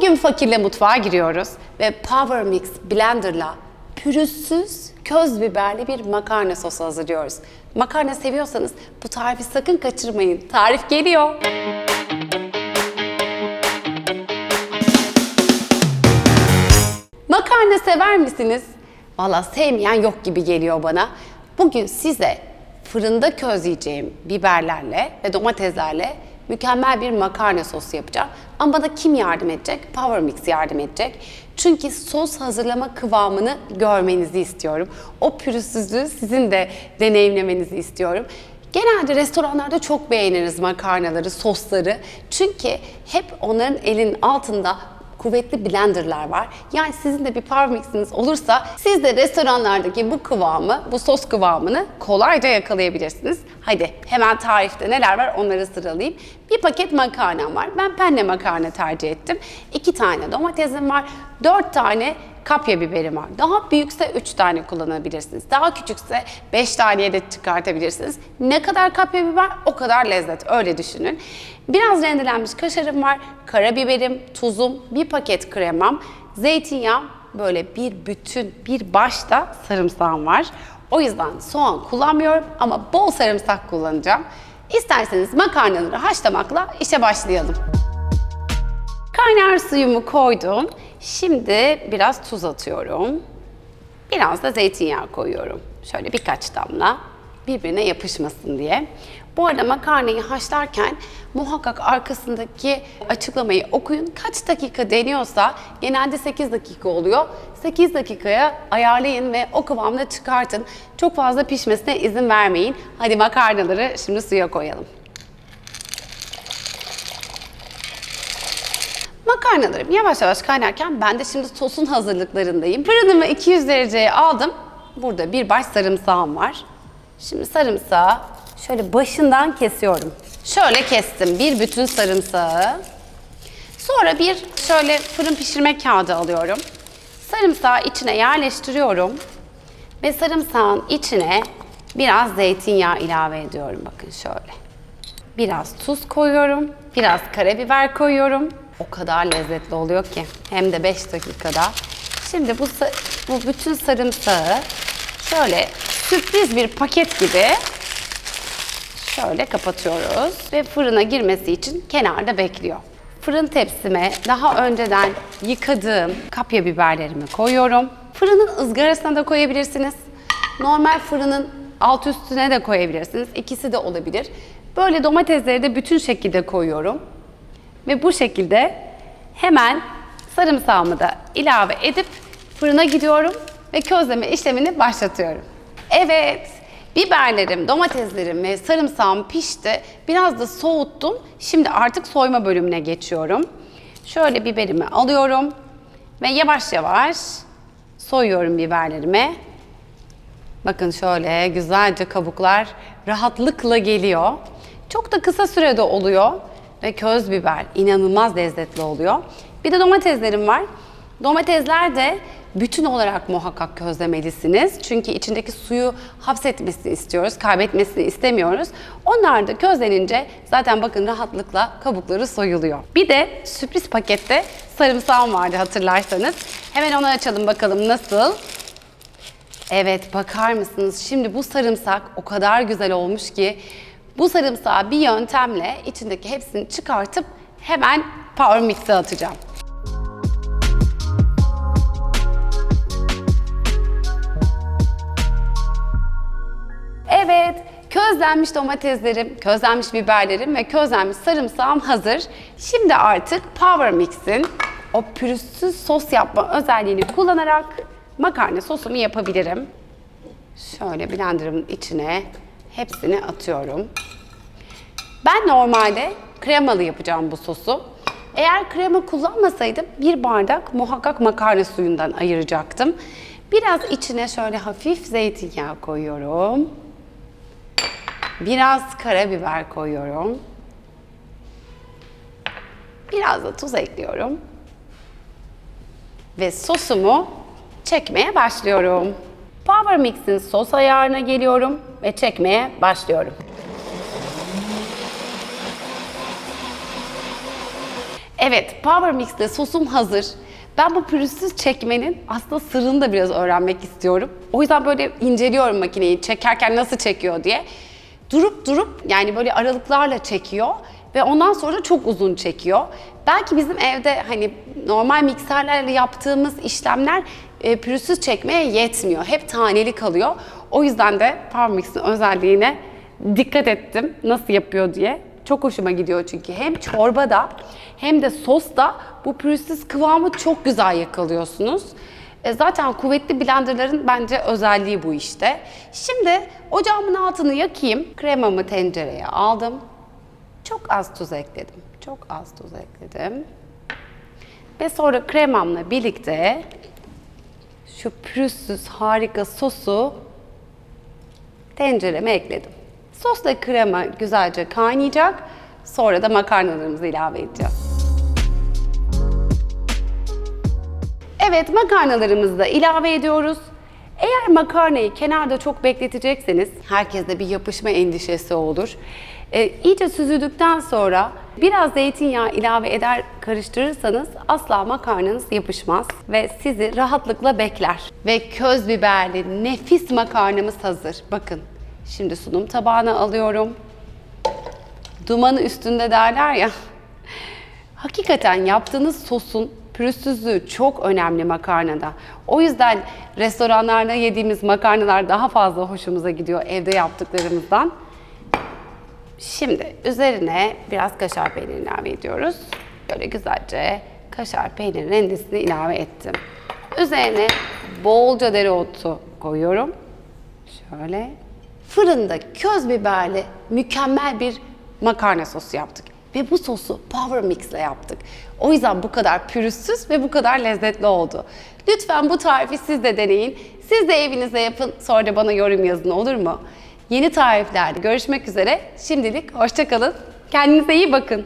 Bugün fakirle mutfağa giriyoruz ve Power Mix Blender'la pürüzsüz köz biberli bir makarna sosu hazırlıyoruz. Makarna seviyorsanız bu tarifi sakın kaçırmayın. Tarif geliyor. Makarna sever misiniz? Valla sevmeyen yok gibi geliyor bana. Bugün size fırında közleyeceğim biberlerle ve domateslerle mükemmel bir makarna sosu yapacağım. Ama bana kim yardım edecek? Power Mix yardım edecek. Çünkü sos hazırlama kıvamını görmenizi istiyorum. O pürüzsüzlüğü sizin de deneyimlemenizi istiyorum. Genelde restoranlarda çok beğeniriz makarnaları, sosları. Çünkü hep onların elinin altında kuvvetli blenderlar var. Yani sizin de bir power mixiniz olursa siz de restoranlardaki bu kıvamı, bu sos kıvamını kolayca yakalayabilirsiniz. Hadi hemen tarifte neler var onları sıralayayım. Bir paket makarnam var. Ben penne makarna tercih ettim. İki tane domatesim var. Dört tane kapya biberim var. Daha büyükse 3 tane kullanabilirsiniz. Daha küçükse 5 taneye de çıkartabilirsiniz. Ne kadar kapya biber o kadar lezzet öyle düşünün. Biraz rendelenmiş kaşarım var, karabiberim, tuzum, bir paket kremam, zeytinyağım, böyle bir bütün bir başta sarımsağım var. O yüzden soğan kullanmıyorum ama bol sarımsak kullanacağım. İsterseniz makarnaları haşlamakla işe başlayalım. Kaynar suyumu koydum. Şimdi biraz tuz atıyorum. Biraz da zeytinyağı koyuyorum. Şöyle birkaç damla birbirine yapışmasın diye. Bu arada makarnayı haşlarken muhakkak arkasındaki açıklamayı okuyun. Kaç dakika deniyorsa genelde 8 dakika oluyor. 8 dakikaya ayarlayın ve o kıvamda çıkartın. Çok fazla pişmesine izin vermeyin. Hadi makarnaları şimdi suya koyalım. Makarnalarım yavaş yavaş kaynarken ben de şimdi sosun hazırlıklarındayım. Fırınımı 200 dereceye aldım. Burada bir baş sarımsağım var. Şimdi sarımsağı şöyle başından kesiyorum. Şöyle kestim bir bütün sarımsağı. Sonra bir şöyle fırın pişirme kağıdı alıyorum. Sarımsağı içine yerleştiriyorum. Ve sarımsağın içine biraz zeytinyağı ilave ediyorum. Bakın şöyle. Biraz tuz koyuyorum. Biraz karabiber koyuyorum. O kadar lezzetli oluyor ki. Hem de 5 dakikada. Şimdi bu, bu bütün sarımsağı şöyle sürpriz bir paket gibi şöyle kapatıyoruz. Ve fırına girmesi için kenarda bekliyor. Fırın tepsime daha önceden yıkadığım kapya biberlerimi koyuyorum. Fırının ızgarasına da koyabilirsiniz. Normal fırının alt üstüne de koyabilirsiniz. İkisi de olabilir. Böyle domatesleri de bütün şekilde koyuyorum. Ve bu şekilde hemen sarımsağımı da ilave edip fırına gidiyorum ve közleme işlemini başlatıyorum. Evet, biberlerim, domateslerim ve sarımsağım pişti. Biraz da soğuttum. Şimdi artık soyma bölümüne geçiyorum. Şöyle biberimi alıyorum ve yavaş yavaş soyuyorum biberlerimi. Bakın şöyle güzelce kabuklar rahatlıkla geliyor. Çok da kısa sürede oluyor ve köz biber inanılmaz lezzetli oluyor. Bir de domateslerim var. Domatesler de bütün olarak muhakkak közlemelisiniz. Çünkü içindeki suyu hapsetmesini istiyoruz, kaybetmesini istemiyoruz. Onlar da közlenince zaten bakın rahatlıkla kabukları soyuluyor. Bir de sürpriz pakette sarımsağım vardı hatırlarsanız. Hemen onu açalım bakalım nasıl. Evet bakar mısınız? Şimdi bu sarımsak o kadar güzel olmuş ki bu sarımsağı bir yöntemle içindeki hepsini çıkartıp hemen power mix'e atacağım. Evet, közlenmiş domateslerim, közlenmiş biberlerim ve közlenmiş sarımsağım hazır. Şimdi artık Power Mix'in o pürüzsüz sos yapma özelliğini kullanarak makarna sosumu yapabilirim. Şöyle blenderımın içine hepsini atıyorum. Ben normalde kremalı yapacağım bu sosu. Eğer krema kullanmasaydım bir bardak muhakkak makarna suyundan ayıracaktım. Biraz içine şöyle hafif zeytinyağı koyuyorum. Biraz karabiber koyuyorum. Biraz da tuz ekliyorum. Ve sosumu çekmeye başlıyorum. Power Mix'in sos ayarına geliyorum ve çekmeye başlıyorum. Evet, Power Mix'te sosum hazır. Ben bu pürüzsüz çekmenin aslında sırrını da biraz öğrenmek istiyorum. O yüzden böyle inceliyorum makineyi çekerken nasıl çekiyor diye. Durup durup yani böyle aralıklarla çekiyor ve ondan sonra çok uzun çekiyor. Belki bizim evde hani normal mikserlerle yaptığımız işlemler e, pürüzsüz çekmeye yetmiyor. Hep taneli kalıyor. O yüzden de Power Mix'in özelliğine dikkat ettim nasıl yapıyor diye. Çok hoşuma gidiyor çünkü hem çorbada hem de sosta bu pürüzsüz kıvamı çok güzel yakalıyorsunuz. E, zaten kuvvetli blenderların bence özelliği bu işte. Şimdi ocağımın altını yakayım. Kremamı tencereye aldım. Çok az tuz ekledim. Çok az tuz ekledim. Ve sonra kremamla birlikte şu pürüzsüz harika sosu tencereme ekledim. Sosla krema güzelce kaynayacak. Sonra da makarnalarımızı ilave edeceğiz. Evet makarnalarımızı da ilave ediyoruz. Eğer makarnayı kenarda çok bekletecekseniz herkeste bir yapışma endişesi olur. Ee, iyice süzüldükten sonra biraz zeytinyağı ilave eder karıştırırsanız asla makarnanız yapışmaz ve sizi rahatlıkla bekler. Ve köz biberli nefis makarnamız hazır. Bakın şimdi sunum tabağına alıyorum. Dumanı üstünde derler ya. Hakikaten yaptığınız sosun pürüzsüzlüğü çok önemli makarnada. O yüzden restoranlarda yediğimiz makarnalar daha fazla hoşumuza gidiyor evde yaptıklarımızdan. Şimdi üzerine biraz kaşar peyniri ilave ediyoruz. Böyle güzelce kaşar peyniri rendesini ilave ettim. Üzerine bolca dereotu koyuyorum. Şöyle. Fırında köz biberli mükemmel bir makarna sosu yaptık. Ve bu sosu Power Mix ile yaptık. O yüzden bu kadar pürüzsüz ve bu kadar lezzetli oldu. Lütfen bu tarifi siz de deneyin. Siz de evinizde yapın. Sonra da bana yorum yazın olur mu? Yeni tariflerde görüşmek üzere. Şimdilik hoşçakalın. Kendinize iyi bakın.